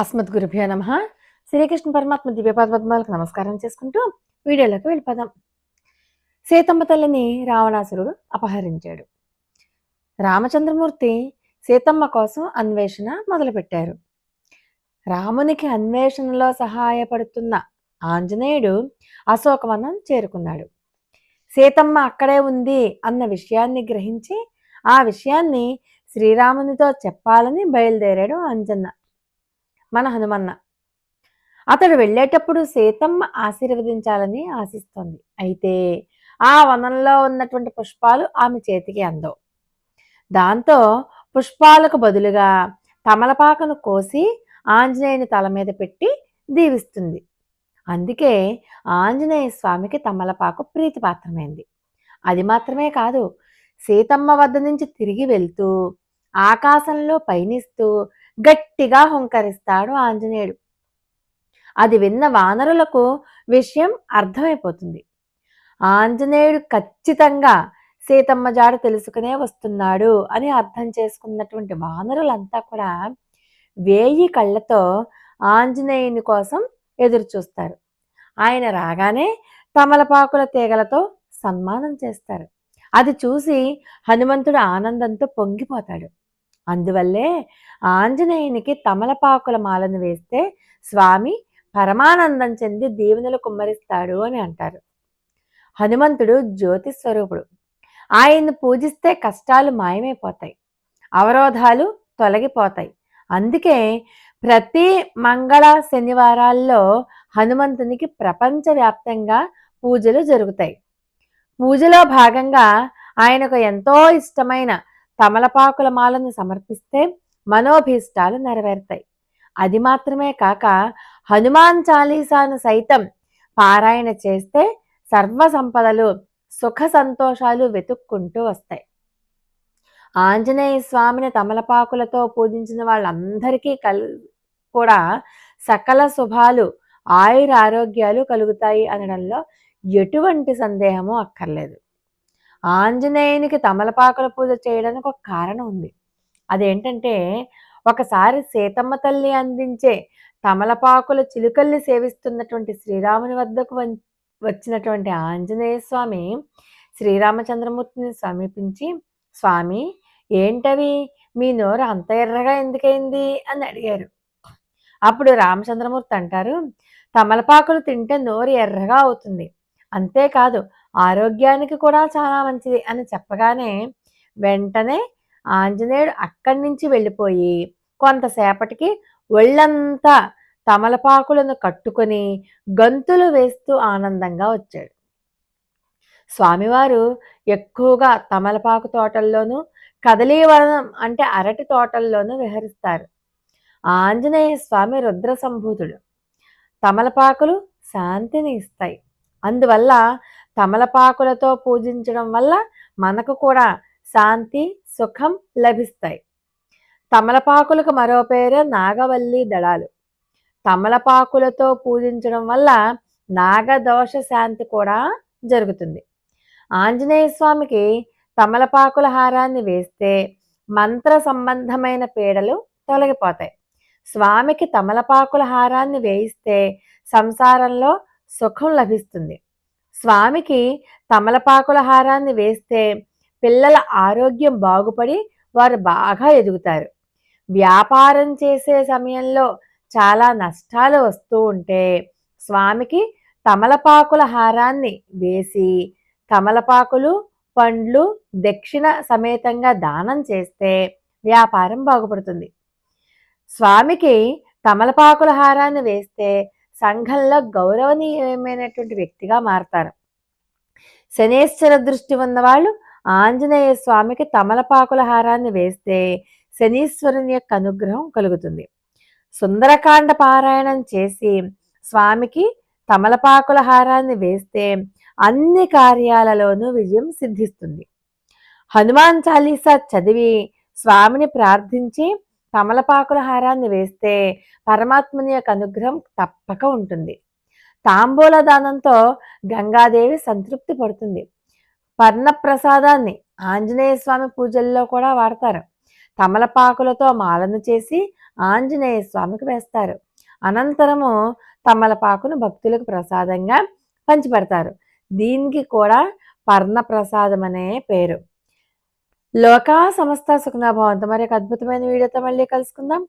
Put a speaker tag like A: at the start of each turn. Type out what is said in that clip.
A: అస్మద్ గురుభ్యో నమ. శ్రీకృష్ణ పరమాత్మ దివ్యపాదపద్మాలకు నమస్కారం చేసుకుంటూ వీడియోలోకి వెళ్ళిపోదాం. సీతమ్మ తల్లిని రావణాసురుడు అపహరించాడు. రామచంద్రమూర్తి సీతమ్మ కోసం అన్వేషణ మొదలుపెట్టారు. రామునికి అన్వేషణలో సహాయపడుతున్న ఆంజనేయుడు అశోకవనం చేరుకున్నాడు. సీతమ్మ అక్కడే ఉంది అన్న విషయాన్ని గ్రహించి ఆ విషయాన్ని శ్రీరామునితో చెప్పాలని బయలుదేరాడు అంజన్న. మన హనుమన్న. అతడు వెళ్ళేటప్పుడు సీతమ్మ ఆశీర్వదించాలని ఆశిస్తోంది. అయితే ఆ వనంలో ఉన్నటువంటి పుష్పాలు ఆమె చేతికి అందవు. దాంతో పుష్పాలకు బదులుగా తమలపాకను కోసి ఆంజనేయుని తల మీద పెట్టి దీవిస్తుంది. అందుకే ఆంజనేయ స్వామికి తమలపాకు ప్రీతిపాత్రమైంది. అది మాత్రమే కాదు సీతమ్మ వద్ద నుంచి తిరిగి వెళ్తూ ఆకాశంలో పయనిస్తూ గట్టిగా హుంకరిస్తాడు ఆంజనేయుడు. అది విన్న వానరులకు విషయం అర్థమైపోతుంది. ఆంజనేయుడు ఖచ్చితంగా సీతమ్మ జాడ తెలుసుకునే వస్తున్నాడు అని అర్థం చేసుకున్నటువంటి వానరులంతా కూడా వేయి కళ్ళతో ఆంజనేయుని కోసం ఎదురు చూస్తారు ఆయన రాగానే తమలపాకుల తీగలతో సన్మానం చేస్తారు. అది చూసి హనుమంతుడు ఆనందంతో పొంగిపోతాడు. అందువల్లే ఆంజనేయునికి తమలపాకుల మాలను వేస్తే స్వామి పరమానందం చెంది దీవెనలు కుమ్మరిస్తాడు అని అంటారు. హనుమంతుడు జ్యోతి స్వరూపుడు. ఆయన్ని పూజిస్తే కష్టాలు మాయమైపోతాయి. అవరోధాలు తొలగిపోతాయి. అందుకే ప్రతి మంగళ శనివారాల్లో హనుమంతునికి ప్రపంచవ్యాప్తంగా పూజలు జరుగుతాయి. పూజలో భాగంగా ఆయనకు ఎంతో ఇష్టమైన తమలపాకుల మాలను సమర్పిస్తే మనోభీష్టాలు నెరవేరుతాయి. అది మాత్రమే కాక హనుమాన్ చాలీసాను సైతం పారాయణ చేస్తే సర్వ సంపదలు సుఖ సంతోషాలు వెతుక్కుంటూ వస్తాయి. ఆంజనేయ స్వామిని తమలపాకులతో పూజించిన వాళ్ళందరికీ కల్ కూడా సకల శుభాలు ఆయుర ఆరోగ్యాలు కలుగుతాయి అనడంలో ఎటువంటి సందేహము అక్కర్లేదు. ఆంజనేయునికి తమలపాకుల పూజ చేయడానికి ఒక కారణం ఉంది. అదేంటంటే ఒకసారి సీతమ్మ తల్లి అందించే తమలపాకుల చిలుకల్ని సేవిస్తున్నటువంటి శ్రీరాముని వద్దకు వచ్చినటువంటి ఆంజనేయ స్వామి శ్రీరామచంద్రమూర్తిని సమీపించి స్వామి ఏంటవి? మీ నోరు అంత ఎర్రగా ఎందుకైంది? అని అడిగారు. అప్పుడు రామచంద్రమూర్తి అంటారు తమలపాకులు తింటే నోరు ఎర్రగా అవుతుంది. అంతేకాదు ఆరోగ్యానికి కూడా చాలా మంచిది అని చెప్పగానే వెంటనే ఆంజనేయుడు అక్కడి నుంచి వెళ్ళిపోయి కొంతసేపటికి ఒళ్ళంతా తమలపాకులను కట్టుకొని గంతులు వేస్తూ ఆనందంగా వచ్చాడు. స్వామివారు ఎక్కువగా తమలపాకు తోటల్లోనూ కదలీవనం అంటే అరటి తోటల్లోనూ విహరిస్తారు. ఆంజనేయ స్వామి రుద్ర సంభూతుడు తమలపాకులు శాంతిని ఇస్తాయి. అందువల్ల తమలపాకులతో పూజించడం వల్ల మనకు కూడా శాంతి సుఖం లభిస్తాయి. తమలపాకులకు మరో పేరు నాగవల్లి దళాలు. తమలపాకులతో పూజించడం వల్ల నాగదోష శాంతి కూడా జరుగుతుంది. ఆంజనేయ స్వామికి తమలపాకుల హారాన్ని వేస్తే మంత్ర సంబంధమైన పీడలు తొలగిపోతాయి. స్వామికి తమలపాకుల హారాన్ని వేయిస్తే సంసారంలో సుఖం లభిస్తుంది. స్వామికి తమలపాకుల హారాన్ని వేస్తే పిల్లల ఆరోగ్యం బాగుపడి వారు బాగా ఎదుగుతారు. వ్యాపారం చేసే సమయంలో చాలా నష్టాలు వస్తూ ఉంటే స్వామికి తమలపాకుల హారాన్ని వేసి తమలపాకులు పండ్లు దక్షిణ సమేతంగా దానం చేస్తే వ్యాపారం బాగుపడుతుంది. స్వామికి తమలపాకుల హారాన్ని వేస్తే సంఘంలో గౌరవనీయమైనటువంటి వ్యక్తిగా మారతారు. శనేశ్వర దృష్టి ఉన్నవాళ్ళు ఆంజనేయ స్వామికి తమలపాకుల హారాన్ని వేస్తే శనీశ్వరుని యొక్క అనుగ్రహం కలుగుతుంది. సుందరకాండ పారాయణం చేసి స్వామికి తమలపాకుల హారాన్ని వేస్తే అన్ని కార్యాలలోనూ విజయం సిద్ధిస్తుంది. హనుమాన్ చాలీసా చదివి స్వామిని ప్రార్థించి తమలపాకుల హారాన్ని వేస్తే పరమాత్మని యొక్క అనుగ్రహం తప్పక ఉంటుంది. తాంబూల దానంతో గంగాదేవి సంతృప్తి పడుతుంది. పర్ణప్రసాదాన్ని ఆంజనేయ స్వామి పూజల్లో కూడా వాడతారు. తమలపాకులతో మాలను చేసి ఆంజనేయ స్వామికి వేస్తారు. అనంతరము తమలపాకును భక్తులకు ప్రసాదంగా పంచిపెడతారు. దీనికి కూడా పర్ణ ప్రసాదం అనే పేరు. లోకా సమస్త సుఖనాభావంతో. మరి ఒక అద్భుతమైన వీడియోతో మళ్ళీ కలుసుకుందాం.